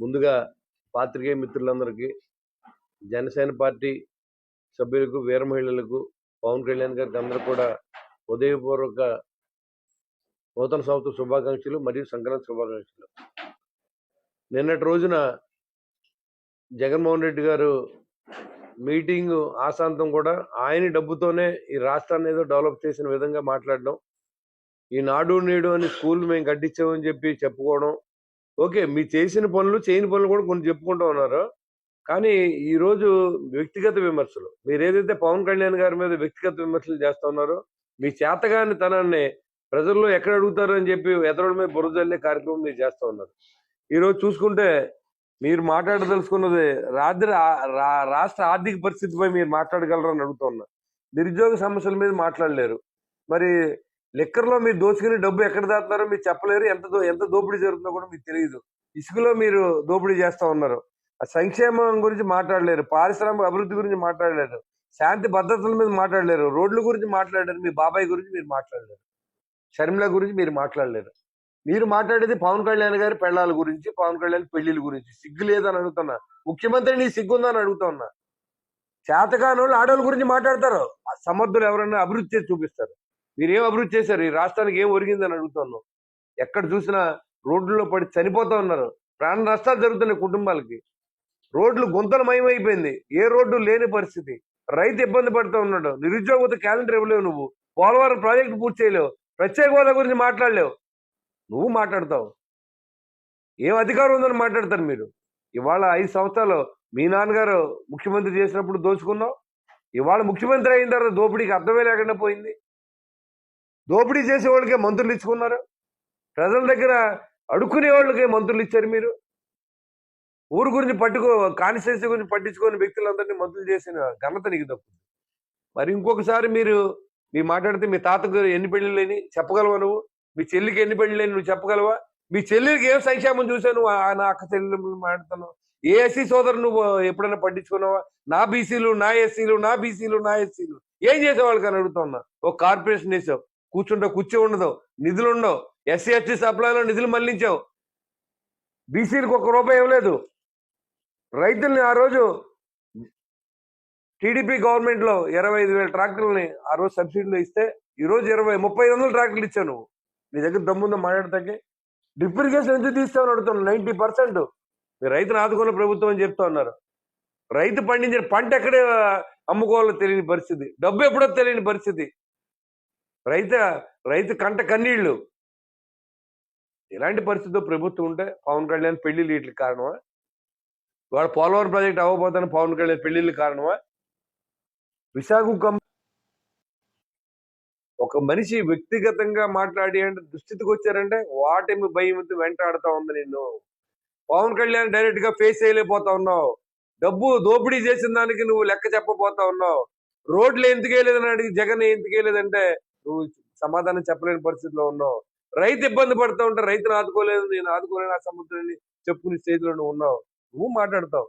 ముందుగా పాత్రికేయ మిత్రులందరికీ జనసేన పార్టీ సభ్యులకు వీర మహిళలకు పవన్ కళ్యాణ్ గారికి అందరూ కూడా ఉదయపూర్వక నూతన సంవత్సర శుభాకాంక్షలు మరియు సంక్రాంతి శుభాకాంక్షలు. నిన్నటి రోజున జగన్మోహన్ రెడ్డి గారు మీటింగ్ ఆశాంతం కూడా ఆయన డబ్బుతోనే ఈ రాష్ట్రాన్ని ఏదో డెవలప్ చేసిన విధంగా మాట్లాడడం ఈ నాడు నేడు అని స్కూల్ మేము కట్టించామని చెప్పి చెప్పుకోవడం ఓకే. మీ చేసిన పనులు చేయని పనులు కూడా కొన్ని చెప్పుకుంటూ ఉన్నారు. కానీ ఈ రోజు వ్యక్తిగత విమర్శలు. మీరు ఏదైతే పవన్ కళ్యాణ్ గారి మీద వ్యక్తిగత విమర్శలు చేస్తూ ఉన్నారో మీ చేతగాని తనాన్ని ప్రజల్లో ఎక్కడ అడుగుతారు అని చెప్పి ఎదరోళ్ళ మీద బురదల్లే కార్యక్రమం మీరు చేస్తూ ఉన్నారు. ఈరోజు చూసుకుంటే మీరు మాట్లాడదలుచుకున్నది రాత్రి రాష్ట్ర ఆర్థిక పరిస్థితిపై మీరు మాట్లాడగలరని అడుగుతున్నా నిరుద్యోగ సమస్యల మీద మాట్లాడలేరు. మరి లిక్కర్లో మీరు దోచుకునే డబ్బు ఎక్కడ దాతున్నారో మీరు చెప్పలేరు. ఎంత దో- ఎంత దోపిడీ జరుగుతుందో కూడా మీకు తెలియదు. ఇసుకలో మీరు దోపిడీ చేస్తా ఉన్నారు. ఆ సంక్షేమం గురించి మాట్లాడలేరు. పారిశ్రామిక అభివృద్ధి గురించి మాట్లాడలేరు. శాంతి భద్రతల మీద మాట్లాడలేరు. రోడ్ల గురించి మాట్లాడలేరు. మీ బాబాయ్ గురించి మీరు మాట్లాడలేరు. షర్మిల గురించి మీరు మాట్లాడలేరు. మీరు మాట్లాడేది పవన్ కళ్యాణ్ గారి పెళ్ళాల గురించి పవన్ కళ్యాణ్ పెళ్ళిళ్ళ గురించి. సిగ్గు లేదని అడుగుతున్నా. ముఖ్యమంత్రి నీ సిగ్గుందని అడుగుతున్నా. చేతకాని వాళ్ళు ఆడవాళ్ళ గురించి మాట్లాడతారు. ఆ సమర్థులు ఎవరైనా అభివృద్ధి చూపిస్తారు. మీరు ఏం అభివృద్ధి చేశారు? ఈ రాష్ట్రానికి ఏం ఒరిగిందని అడుగుతున్నాం ఎక్కడ చూసినా రోడ్లలో పడి చనిపోతా ఉన్నారు. ప్రాణ నష్టాలు జరుగుతున్నాయి కుటుంబాలకి. రోడ్లు గుంతలమయమైపోయింది. ఏ రోడ్డు లేని పరిస్థితి. రైతు ఇబ్బంది పడుతూ ఉన్నాడు. నిరుద్యోగత క్యాలెండర్ ఇవ్వలేవు నువ్వు. పోలవరం ప్రాజెక్టు పూర్తి చేయలేవు. ప్రత్యేక హోదా గురించి మాట్లాడలేవు. నువ్వు మాట్లాడతావు. ఏం అధికారం ఉందని మాట్లాడతారు మీరు? ఇవాళ ఐదు సంవత్సరాలు మీ నాన్నగారు ముఖ్యమంత్రి చేసినప్పుడు దోచుకున్నావు. ఇవాళ ముఖ్యమంత్రి అయిన తర్వాత దోపిడీకి అర్థమే లేకుండా పోయింది. దోపిడీ చేసే వాళ్ళకే మంత్రులు ఇచ్చుకున్నారు? ప్రజల దగ్గర అడుక్కునే వాళ్ళకే మంత్రులు ఇచ్చారు మీరు? ఊరు గురించి పట్టుకో కాన్స్టిట్యూన్సీ గురించి పట్టించుకొని వ్యక్తులందరినీ మంత్రులు చేసిన ఘనత నీకు తప్పుతుంది మరి ఇంకొకసారి మీరు మీ మాట్లాడితే మీ తాతకు ఎన్ని పెళ్ళిళ్ళని చెప్పగలవా నువ్వు? మీ చెల్లికి ఎన్ని పెళ్ళిళ్ళని నువ్వు చెప్పగలవా? మీ చెల్లికి ఏం సంక్షేమం చూసావు నువ్వు? ఆ- నా అక్క చెల్లెలు మాట్లాడుతున్నావు. ఏ ఎస్సీ సోదరు నువ్వు ఎప్పుడైనా పట్టించుకున్నావా? నా బీసీలు నా ఎస్సీలు నా బీసీలు నా ఎస్సీలు. ఏం చేసేవాళ్ళకని కానీ అడుగుతున్నా? ఒక కార్పొరేషన్ వేసావు కూర్చుంటావు కూర్చో ఉండదు నిధులు ఉండవు. ఎస్సీ ఎస్టీ సప్లైలో నిధులు మళ్ళించావు. బీసీలకు ఒక రూపాయి ఇవ్వలేదు. రైతుల్ని ఆ రోజు టీడీపీ గవర్నమెంట్లో ఇరవై ఐదు వేల ట్రాక్టర్లని ఆ రోజు సబ్సిడీలో ఇస్తే ఈ రోజు ఇరవై ముప్పై ఐదు వందల ట్రాక్టర్లు ఇచ్చావు నువ్వు. నీ దగ్గర దమ్ముందో మాట్లాడతాకి డ్రిప్ ఇరిగేషన్ ఎందుకు తీస్తామని అడుగుతున్నావు నైంటీ పర్సెంట్ మీరు రైతును ఆదుకున్న ప్రభుత్వం అని చెప్తా ఉన్నారు. రైతు పండించిన పంట ఎక్కడే అమ్ముకోవాలో తెలియని పరిస్థితి. డబ్బు ఎప్పుడో తెలియని పరిస్థితి. రైతు రైతు కంట కన్నీళ్ళు. ఇలాంటి పరిస్థితిలో ప్రభుత్వం ఉంటే పవన్ కళ్యాణ్ పెళ్ళిళ్ళు వీటికి కారణమా? వాడు పోలవరం ప్రాజెక్ట్ అవ్వబోతాను పవన్ కళ్యాణ్ పెళ్ళిళ్ళు కారణమా? విశాఖ ఒక మనిషి వ్యక్తిగతంగా మాట్లాడి అంటే దుస్థితికి వచ్చారంటే వాటిమి భయం వెంటాడుతా ఉంది నిన్ను. పవన్ కళ్యాణ్ డైరెక్ట్గా ఫేస్ చేయలేకపోతా ఉన్నావు. డబ్బు దోపిడీ చేసిన దానికి నువ్వు లెక్క చెప్పబోతా ఉన్నావు. రోడ్లు ఎందుకు వేయలేదని అడిగి జగన్ ఎందుకు వేయలేదంటే నువ్వు సమాధానం చెప్పలేని పరిస్థితిలో ఉన్నావు. రైతు ఇబ్బంది పడుతూ ఉంటే రైతును ఆదుకోలేదు నేను ఆదుకోలేను ఆ సముద్రాన్ని చెప్పుకునే స్టేజ్లో నువ్వు ఉన్నావు. నువ్వు మాట్లాడతావు.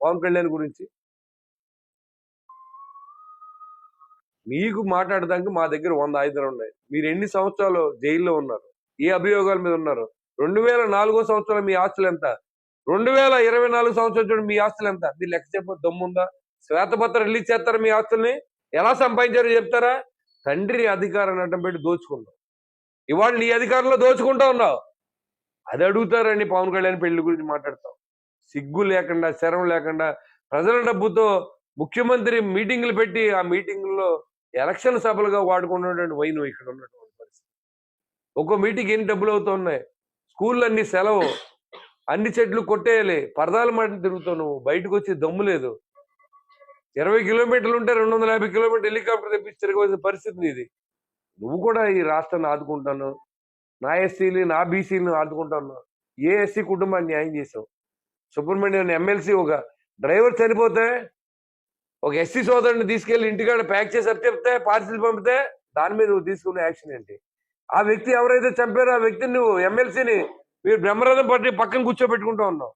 పవన్ కళ్యాణ్ గురించి. మీకు మాట్లాడడానికి మా దగ్గర వంద ఆయుధాలు ఉన్నాయి. మీరు ఎన్ని సంవత్సరాలు జైల్లో ఉన్నారు? ఏ అభియోగాల మీద ఉన్నారు? రెండు వేల నాలుగో సంవత్సరం మీ ఆస్తులు ఎంత? రెండు వేల ఇరవై నాలుగు సంవత్సరం చూడండి మీ ఆస్తులు ఎంత? మీరు లెక్క చెప్ప దమ్ముందా? శ్వేతపత్రం రిలీజ్ చేస్తారా మీ ఆస్తుల్ని? ఎలా సంపాదించారో చెప్తారా? తండ్రి అధికారాన్ని అడ్డం పెట్టి దోచుకున్నావు. ఇవాళ నీ అధికారంలో దోచుకుంటా ఉన్నావు. అది అడుగుతారని పవన్ కళ్యాణ్ పెళ్ళి గురించి మాట్లాడతావు. సిగ్గు లేకుండా శరం లేకుండా ప్రజల డబ్బుతో ముఖ్యమంత్రి మీటింగ్లు పెట్టి ఆ మీటింగ్లో ఎలక్షన్ సభలుగా వాడుకున్నటువంటి వైను ఇక్కడ ఉన్నటువంటి పరిస్థితి. ఒక్కో మీటింగ్ ఎన్ని డబ్బులు అవుతున్నాయి? స్కూళ్ళు అన్ని సెలవు. అన్ని చెట్లు కొట్టేయాలి. పరదాల మాట తిరుగుతావు నువ్వు బయటకు వచ్చి దమ్ము లేదు. ఇరవై కిలోమీటర్లు ఉంటే రెండు వందల యాభై కిలోమీటర్లు హెలికాప్టర్ తెప్పించి తిరగవలసిన పరిస్థితి ఇది నువ్వు కూడా ఈ రాష్ట్రాన్ని ఆదుకుంటాను నా ఎస్సీలు నా బీసీలను ఆదుకుంటాను ఏ ఎస్సీ కుటుంబాన్ని న్యాయం చేసావు? సుబ్రహ్మణ్యం ఎమ్మెల్సీ ఒక డ్రైవర్ చనిపోతే ఒక ఎస్సీ సోదరుని తీసుకెళ్ళి ఇంటికాడ ప్యాక్ చేసి అప్ చెప్తే పార్సిల్ పంపితే దాని మీద నువ్వు తీసుకున్న యాక్షన్ ఏంటి? ఆ వ్యక్తి ఎవరైతే చంపారో ఆ వ్యక్తిని నువ్వు ఎమ్మెల్సీని మీరు బ్రహ్మరథం పట్టి పక్కన కూర్చోబెట్టుకుంటూ ఉన్నావు.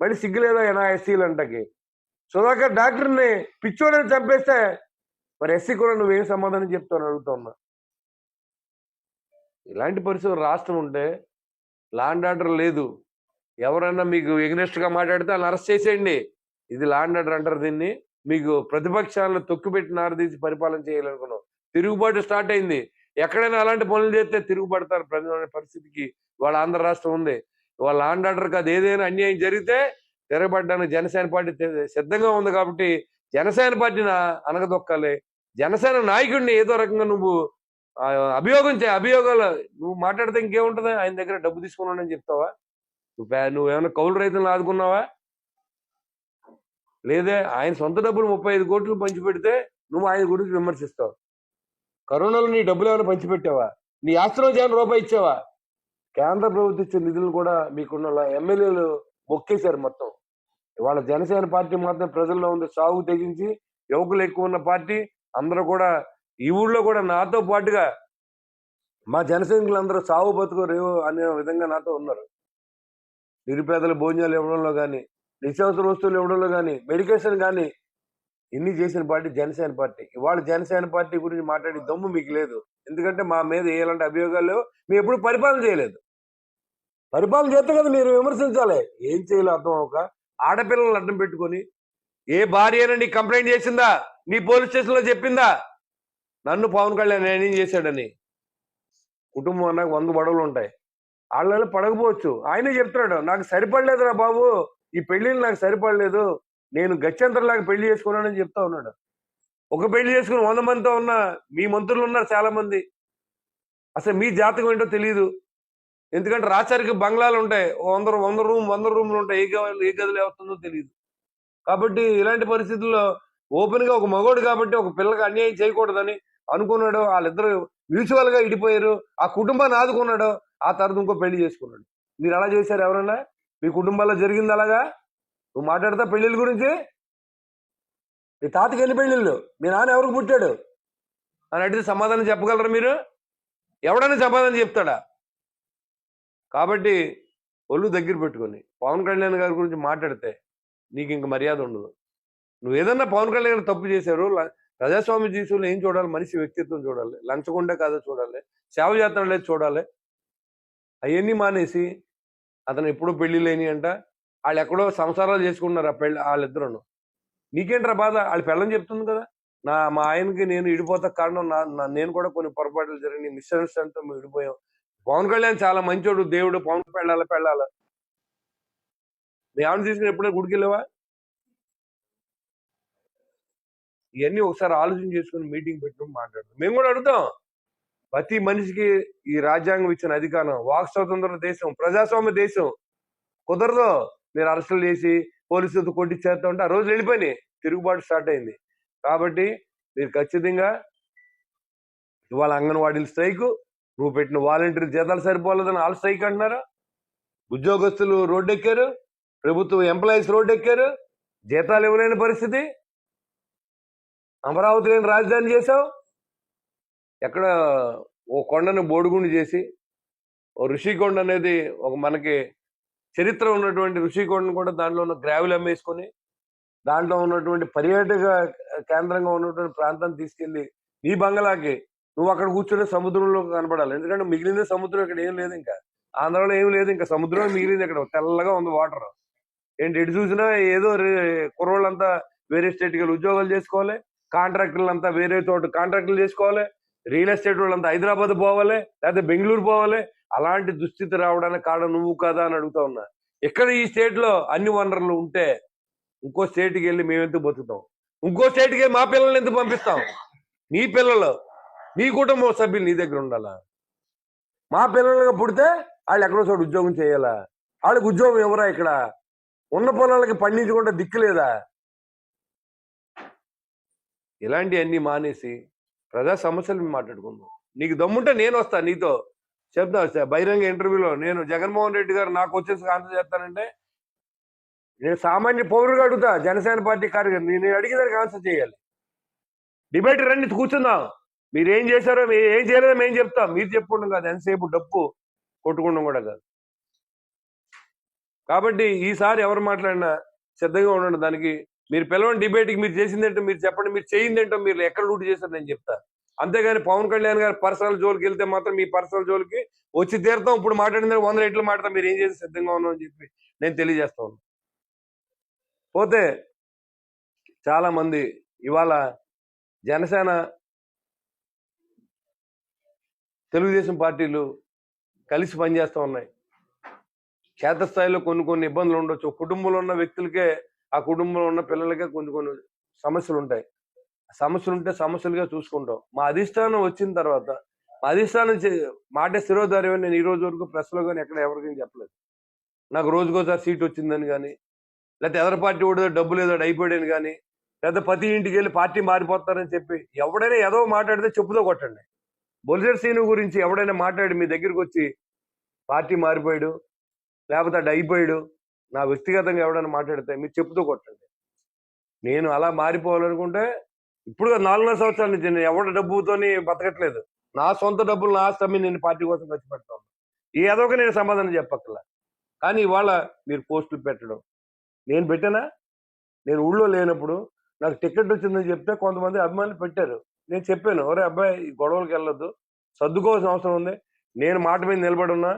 మళ్ళీ సిగ్గులేదా నా ఎస్సీలు అంటకి సుధాకర్ డాక్టర్ని పిచ్చోడని చంపేస్తే మరి ఎస్సీ కూడా నువ్వేం సమాధానం చెప్తావు అని అడుగుతా ఉన్నా ఇలాంటి పరిస్థితులు రాష్ట్రం ఉంటే లాండ్ ఆర్డర్ లేదు. ఎవరన్నా మీకు ఎగ్నెస్ట్గా మాట్లాడితే వాళ్ళని అరెస్ట్ చేసేయండి. ఇది లాండ్ ఆర్డర్ అంటారు దీన్ని. మీకు ప్రతిపక్షాలను తొక్కుపెట్టి నారదీసి పరిపాలన చేయాలనుకున్నాం. తిరుగుబాటు స్టార్ట్ అయింది. ఎక్కడైనా అలాంటి పనులు చేస్తే తిరుగుబడతారు ప్రజల పరిస్థితికి వాళ్ళ ఆంధ్ర రాష్ట్రం ఉంది. వాళ్ళ లాండ్ ఆర్డర్ కాదు ఏదైనా అన్యాయం జరిగితే తిరగబడ్డానికి జనసేన పార్టీ సిద్ధంగా ఉంది కాబట్టి జనసేన పార్టీని అనగదొక్కాలి. జనసేన నాయకుడిని ఏదో రకంగా నువ్వు అభియోగం చే అభియోగాలు నువ్వు మాట్లాడితే ఇంకేముంటది? ఆయన దగ్గర డబ్బు తీసుకున్నాడని చెప్తావా? నువ్వు నువ్వేమైనా కౌలు రైతులను ఆదుకున్నావా? లేదే ఆయన సొంత డబ్బులు ముప్పై ఐదు కోట్లు పంచిపెడితే నువ్వు ఆయన గురించి విమర్శిస్తావు. కరోనాలో నీ డబ్బులు ఏమైనా పంచిపెట్టావా? నీ ఆస్తిలో జాన్ రూపాయి ఇచ్చావా? కేంద్ర ప్రభుత్వం ఇచ్చే నిధులు కూడా మీకున్న ఎమ్మెల్యేలు మొక్కేశారు మొత్తం. ఇవాళ జనసేన పార్టీ మాత్రం ప్రజల్లో ఉంది. సాగు తెగించి యువకులు ఎక్కువ ఉన్న పార్టీ. అందరూ కూడా ఈ ఊళ్ళో కూడా నాతో పాటుగా మా జనసైనికులు అందరూ సాగు బతుకు అనే విధంగా నాతో ఉన్నారు. నిరుపేదలు భోజనాలు ఇవ్వడంలో కానీ నిత్యావసర వస్తువులు ఇవ్వడంలో కానీ మెడికేషన్ కానీ ఇన్ని చేసిన పార్టీ జనసేన పార్టీ. ఇవాళ జనసేన పార్టీ గురించి మాట్లాడే దమ్ము మీకు లేదు. ఎందుకంటే మా మీద ఎలాంటి అభియోగాలు మేము ఎప్పుడు పరిపాలన చేయలేదు. పరిపాలన చేస్తే కదా మీరు విమర్శించాలి. ఏం చేయాలో అర్థం అవక ఆడపిల్లలను అడ్డం పెట్టుకొని ఏ భార్య నీ కంప్లైంట్ చేసిందా? నీ పోలీస్ స్టేషన్లో చెప్పిందా? నన్ను పవన్ కళ్యాణ్ నేనేం చేశాడని. కుటుంబం అన్నాక వంద గొడవలు ఉంటాయి. వాళ్ళ పడకపోవచ్చు. ఆయనే చెప్తున్నాడు నాకు సరిపడలేదురా బాబు. ఈ పెళ్ళిని నాకు సరిపడలేదు. నేను గత్యంతరంలాగా పెళ్ళి చేసుకున్నానని చెప్తా ఉన్నాడు. ఒక పెళ్ళి చేసుకుని వంద మందితో ఉన్న మీ మంత్రులు ఉన్నారు చాలా మంది అసలు మీ జాతకం ఏంటో తెలియదు ఎందుకంటే రాచారికి బంగ్లాలు ఉంటాయి. వంద వంద రూమ్ వంద రూమ్లు ఉంటాయి. ఏ గదులు ఏ గదులు వస్తుందో తెలియదు కాబట్టి ఇలాంటి పరిస్థితుల్లో ఓపెన్గా ఒక మగోడు కాబట్టి ఒక పిల్లకి అన్యాయం చేయకూడదని అనుకున్నాడు. వాళ్ళిద్దరు మ్యూచువల్గా ఇడిపోయారు. ఆ కుటుంబాన్ని ఆదుకున్నాడు. ఆ తర్వాత ఇంకో పెళ్ళి చేసుకున్నాడు. మీరు అలా చేశారు ఎవరన్నా? మీ కుటుంబాల్లో జరిగింది అలాగా? నువ్వు మాట్లాడతా పెళ్ళిళ్ళ గురించి? మీ తాతకి ఎన్ని పెళ్ళిళ్ళు మీ నాన్న ఎవరికి పుట్టాడు? అని అడిగితే సమాధానం చెప్పగలరా మీరు? ఎవడైనా సమాధానం చెప్తాడా? కాబట్టి ఒళ్ళు దగ్గర పెట్టుకొని పవన్ కళ్యాణ్ గారి గురించి మాట్లాడితే నీకు ఇంక మర్యాద ఉండదు. నువ్వు ఏదన్నా పవన్ కళ్యాణ్ గారు తప్పు చేశారు ప్రజాస్వామి ప్రజాస్వామ్య జీవితంలో ఏం చూడాలి? మనిషి వ్యక్తిత్వం చూడాలి లంచకుండా కాదో చూడాలి సేవ చేస్తాడు లేదు చూడాలి. అవన్నీ మానేసి అతను ఎప్పుడూ పెళ్ళి లేని అంట వాళ్ళు ఎక్కడో సంసారాలు చేసుకున్నారు ఆ పెళ్ళి వాళ్ళిద్దరును. నీకేంట్రా బాధ? వాళ్ళ పెళ్ళని చెప్తుంది కదా. నా మా ఆయనకి నేను ఇడిపోతా కారణం నా నా- నేను కూడా కొన్ని పొరపాట్లు జరిగినాయి. మిస్అండర్స్టాండ్తో మేము విడిపోయాం పవన్ కళ్యాణ్ చాలా మంచోడు దేవుడు పవన్ పెళ్ళాల పెళ్ళాల? మీ ఆవిడ తీసుకుని ఎప్పుడైనా గుడికి ఇవన్నీ ఒకసారి ఆలోచన చేసుకుని మీటింగ్ పెట్టుకుని మాట్లాడదాం మేము కూడా అడుగుతాం. ప్రతి మనిషికి ఈ రాజ్యాంగం ఇచ్చిన అధికారం. వాక్ స్వతంత్ర దేశం ప్రజాస్వామ్య దేశం. కుదరదు. మీరు అరెస్టులు చేసి పోలీసులతో కొట్టించేస్తా ఉంటే ఆ రోజు వెళ్ళిపోయినాయి. తిరుగుబాటు స్టార్ట్ అయింది. కాబట్టి మీరు ఖచ్చితంగా ఇవాళ అంగన్వాడీల స్ట్రైక్ నువ్వు పెట్టిన వాలంటీర్ జీతాలు సరిపోలేదని ఆల్ స్ట్రైక్ అంటున్నారు. ఉద్యోగస్తులు రోడ్డు ఎక్కారు ప్రభుత్వ ఎంప్లాయీస్ రోడ్డు ఎక్కారు జీతాలు ఇవ్వలేని పరిస్థితి. అమరావతి లేని రాజధాని చేశావు. ఎక్కడ ఓ కొండను బోడుగుండు చేసి ఓ ఋషికొండ అనేది ఒక మనకి చరిత్ర ఉన్నటువంటి ఋషికొండను కూడా దాంట్లో ఉన్న గ్రావెల్ అమ్మేసుకొని దాంట్లో ఉన్నటువంటి పర్యాటక కేంద్రంగా ఉన్నటువంటి ప్రాంతాన్ని తీసుకెళ్ళి నీ బంగళాకి నువ్వు అక్కడ కూర్చుని సముద్రంలో కనపడాలి. ఎందుకంటే మిగిలిన సముద్రం ఇక్కడ ఏం లేదు ఇంకా. ఆంధ్రాలో ఏం లేదు ఇంకా. సముద్రం మిగిలింది ఇక్కడ. తెల్లగా ఉంది వాటర్ ఏంటి ఎటు చూసినా ఏదో కుర్రోళ్ళంతా వేరే స్టేట్కి వెళ్ళి ఉద్యోగాలు చేసుకోవాలి. కాంట్రాక్టర్లు అంతా వేరే చోట కాంట్రాక్టులు చేసుకోవాలి. రియల్ ఎస్టేట్ వాళ్ళంతా హైదరాబాద్ పోవాలి. లేకపోతే బెంగళూరు పోవాలి. అలాంటి దుస్థితి రావడానికి కారణం నువ్వు కదా అని అడుగుతా ఉన్నా. ఇక్కడ ఈ స్టేట్లో అన్ని వనరులు ఉంటే ఇంకో స్టేట్కి వెళ్ళి మేమెందుకు బతుకుతాం? ఇంకో స్టేట్కి మా పిల్లల్ని ఎందుకు పంపిస్తాం? నీ పిల్లలు నీ కుటుంబ సభ్యులు నీ దగ్గర ఉండాలా? మా పిల్లలుగా పుడితే వాళ్ళు ఎక్కడో చోటు ఉద్యోగం చేయాలా? వాళ్ళకి ఉద్యోగం ఎవరా ఇక్కడ? ఉన్న పొలాలకి పండించకుండా దిక్కు లేదా ఇలాంటివన్నీ మానేసి ప్రజా సమస్యలు మేము మాట్లాడుకుందాం. నీకు దమ్ముంటే నేను వస్తా నీతో. చెప్తా వస్తా బహిరంగ ఇంటర్వ్యూలో నేను జగన్మోహన్ రెడ్డి గారు నాకు వచ్చేసి ఆన్సర్ చేస్తానంటే నేను సామాన్య పౌరుగా అడుగుతా జనసేన పార్టీ కార్యకర్త. నేను అడిగేదానికి ఆన్సర్ చేయాలి. డిబేట్ రండి కూర్చుందాం. మీరేం చేశారో మీరు ఏం చేయలేదో మేము చెప్తాం. మీరు చెప్పుకుంటాం కాదు. ఎంతసేపు డప్పు కొట్టుకుంటాం కూడా కాదు. కాబట్టి ఈసారి ఎవరు మాట్లాడినా సిద్ధంగా ఉండండి. దానికి మీరు పిలవండి డిబేట్కి. మీరు చేసిందేంటో మీరు చెప్పండి. మీరు చేయిందేంటో మీరు ఎక్కడ లూట్ చేశారు నేను చెప్తా. అంతేగాని పవన్ కళ్యాణ్ గారి పర్సనల్ జోలికి వెళ్తే మాత్రం మీ పర్సనల్ జోలికి వచ్చి తీరుతాం. ఇప్పుడు మాట్లాడిన వంద రేట్లు మాట్లాడతాం. మీరు ఏం చేసి సిద్ధంగా ఉన్నాం అని చెప్పి నేను తెలియజేస్తా ఉన్నాను పోతే చాలా మంది ఇవాళ జనసేన తెలుగుదేశం పార్టీలు కలిసి పనిచేస్తూ ఉన్నాయి. క్షేత్రస్థాయిలో కొన్ని కొన్ని ఇబ్బందులు ఉండొచ్చు. కుటుంబంలో ఉన్న వ్యక్తులకే ఆ కుటుంబంలో ఉన్న పిల్లలకే కొన్ని కొన్ని సమస్యలు ఉంటాయి. ఆ సమస్యలు ఉంటే సమస్యలుగా చూసుకుంటాం. మా అధిష్టానం వచ్చిన తర్వాత మా అధిష్టానం చే- మాట స్థిరోధార్యం నేను ఈ రోజు వరకు ప్రెస్లో కానీ ఎక్కడ ఎవరికైనా చెప్పలేదు. నాకు రోజుకోసారి సీట్ వచ్చిందని కానీ లేకపోతే ఎదర పార్టీ కూడా డబ్బులు ఏదో అయిపోయాడని కానీ లేదా ప్రతి ఇంటికి వెళ్ళి పార్టీ మారిపోతారని చెప్పి ఎవడైనా ఏదో మాట్లాడితే చెప్పుతో కొట్టండి. బొలిసెట్ సీను గురించి ఎవడైనా మాట్లాడి మీ దగ్గరికి వచ్చి పార్టీ మారిపోయాడు లేకపోతే అటు అయిపోయాడు నా వ్యక్తిగతంగా ఎవడైనా మాట్లాడితే మీరు చెప్తూ కొట్టండి. నేను అలా మారిపోవాలనుకుంటే ఇప్పుడు నాలుగున్నర సంవత్సరాల నుంచి నేను ఎవడ డబ్బుతోని బతకట్లేదు. నా సొంత డబ్బులు నా ఆస్తి నేను పార్టీ కోసం ఖర్చు పెడతాను ఏదో ఒక నేను సమాధానం చెప్పక్కల కానీ ఇవాళ మీరు పోస్టులు పెట్టడం. నేను పెట్టానా? నేను ఊళ్ళో లేనప్పుడు నాకు టికెట్ వచ్చిందని చెప్తే కొంతమంది అభిమానులు పెట్టారు. నేను చెప్పాను ఒరే అబ్బాయి గొడవలకి వెళ్ళొద్దు. సర్దుకోవాల్సిన అవసరం ఉంది. నేను మాట మీద నిలబడి ఉన్నా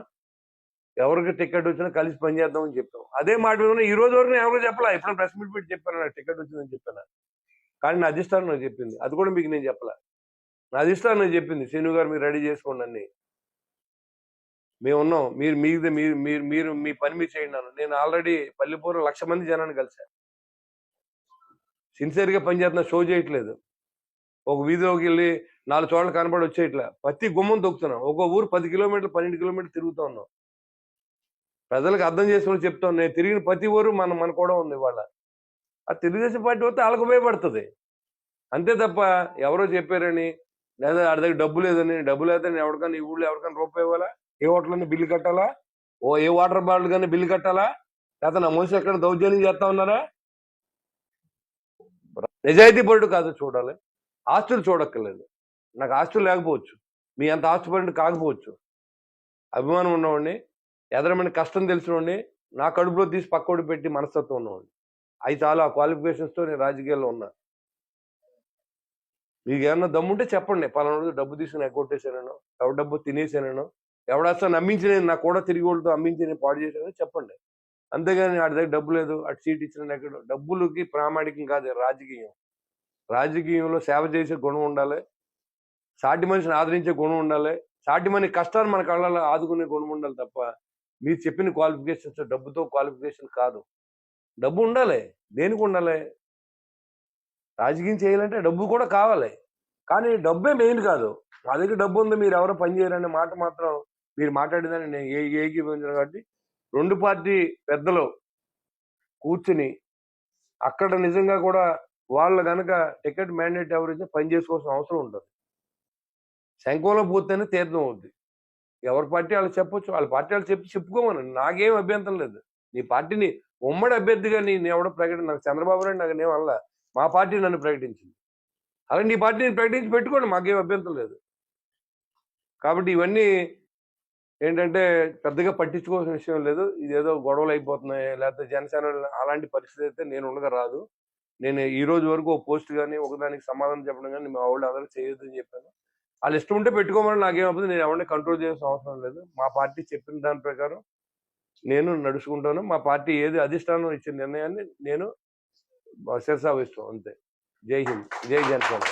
ఎవరికి టికెట్ వచ్చినా కలిసి పనిచేద్దాం అని చెప్పాం అదే మాట మీద ఉన్నా ఈ రోజు వరకు నేను ఎవరు చెప్పలా. ఇప్పుడు ప్రెస్ మీట్ పెట్టి చెప్పాను నాకు టికెట్ వచ్చిందని చెప్పాను. కానీ నా అధిష్టానం నాకు చెప్పింది. అది కూడా మీకు నేను చెప్పలా. నా అధిష్టానం నాకు చెప్పింది శ్రీను గారు మీరు రెడీ చేసుకోండి అన్ని. మేము ఉన్నాం. మీరు మీదే మీరు మీరు మీరు మీ పని మీరు చేయండి అన్న నేను ఆల్రెడీ పల్లెపూర్లో లక్ష మంది జనాన్ని కలిశాను సిన్సియర్గా పనిచేస్తున్నా షో చేయట్లేదు. ఒక వీధిలోకి వెళ్ళి నాలుగు చోట్ల కనబడి వచ్చేయట్లా ప్రతి గుమ్మం తొక్కుతున్నాం. ఒక ఊరు పది కిలోమీటర్లు పన్నెండు కిలోమీటర్లు తిరుగుతూ ఉన్నాం. ప్రజలకు అర్థం చేసుకుని చెప్తాం నేను తిరిగిన ప్రతి ఊరు మనం మన కూడా ఉంది ఇవాళ. ఆ తెలుగుదేశం పార్టీ వస్తే వాళ్ళకు ఉపయోగపడుతుంది. అంతే తప్ప ఎవరో చెప్పారని లేదా ఆడి దగ్గర డబ్బు లేదని డబ్బు లేదని ఎవరికైనా ఈ ఊళ్ళో ఎవరికైనా రూపాయి ఇవ్వాలా? ఏ హోటల్ బిల్లు కట్టాలా? ఓ ఏ వాటర్ బాటిల్ కానీ బిల్లు కట్టాలా? లేకపోతే నా మనిషి ఎక్కడ దౌర్జన్యం చేస్తా ఉన్నారా? నిజాయితీ పరుడు కాదు చూడాలి. ఆస్తులు చూడక్కర్లేదు. నాకు ఆస్తులు లేకపోవచ్చు. మీ అంత ఆస్తుపరుడు కాకపోవచ్చు. అభిమానం ఉన్నవాడిని ఎదరమైన కష్టం తెలిసినవాడిని నా కడుపులో తీసి పక్కోడి పెట్టి మనస్తత్వం ఉన్నవాడిని. అవి చాలా క్వాలిఫికేషన్స్తో నేను రాజకీయాల్లో ఉన్నా. మీకు ఏమన్నా దమ్ముంటే చెప్పండి. పలానా రోజు డబ్బు తీసుకుని ఎగ్గొట్టేసానో ఎవరి డబ్బు తినేసానో ఎవడస్తా అమ్మించిన నా కూడా తిరిగి వాళ్ళతో అమ్మించి నేను పాడు చేశానో చెప్పండి. అంతేగాని వాడి దగ్గర డబ్బు లేదు అటు సీట్ ఇచ్చిన ఎక్కడ? డబ్బులకి ప్రామాణికం కాదు రాజకీయం. రాజకీయంలో సేవ చేసే గుణం ఉండాలి. సాటి మనిషిని ఆదరించే గుణం ఉండాలి. సాటి మని కష్టాన్ని మన కళ్ళలో ఆదుకునే గుణం ఉండాలి తప్ప మీరు చెప్పిన క్వాలిఫికేషన్స్ డబ్బుతో క్వాలిఫికేషన్ కాదు. డబ్బు ఉండాలి. దేనికి ఉండాలి? రాజకీయం చేయాలంటే డబ్బు కూడా కావాలి. కానీ డబ్బే మెయిన్ కాదు. మా దగ్గర డబ్బు ఉంది మీరు ఎవరో పని చేయరనే మాట మాత్రం మీరు మాట్లాడిందని నేను ఏ ఏకీభవించాను కాబట్టి రెండు పార్టీ పెద్దలు కూర్చుని అక్కడ నిజంగా కూడా వాళ్ళు కనుక టికెట్ మ్యాండేట్ ఎవరైతే పని చేసుకోవాల్సిన అవసరం ఉంటుంది శంఖంలో పోతేనే తీర్థం అవుద్ది. ఎవరి పార్టీ వాళ్ళు చెప్పొచ్చు. వాళ్ళ పార్టీ వాళ్ళు చెప్పి చెప్పుకోమని. నాకేం అభ్యంతరం లేదు. నీ పార్టీని ఉమ్మడి అభ్యర్థిగా నేను ఎవడో ప్రకటన నాకు చంద్రబాబు నాయుడు నాకు నేను వల్ల మా పార్టీ నన్ను ప్రకటించింది. అలా నీ పార్టీని ప్రకటించి పెట్టుకోండి మాకేం అభ్యంతరం లేదు. కాబట్టి ఇవన్నీ ఏంటంటే పెద్దగా పట్టించుకోవాల్సిన విషయం లేదు. ఇదేదో గొడవలు అయిపోతున్నాయి. లేకపోతే జనసేన అలాంటి పరిస్థితి అయితే నేను ఉండగా రాదు. నేను ఈ రోజు వరకు ఒక పోస్ట్ కానీ ఒకదానికి సమాధానం చెప్పడం కానీ మా వాళ్ళు అందరూ చేయొద్దు అని చెప్పాను. వాళ్ళు ఇష్టం ఉంటే పెట్టుకోమని నాకేమవుతుంది నేను ఎవరిని కంట్రోల్ చేయాల్సిన అవసరం లేదు. మా పార్టీ చెప్పిన దాని ప్రకారం నేను నడుచుకుంటాను. మా పార్టీ ఏది అధిష్టానం ఇచ్చిన నిర్ణయాన్ని నేను శిరసావిస్తాం అంతే. జై హింద్. జై జనసేన.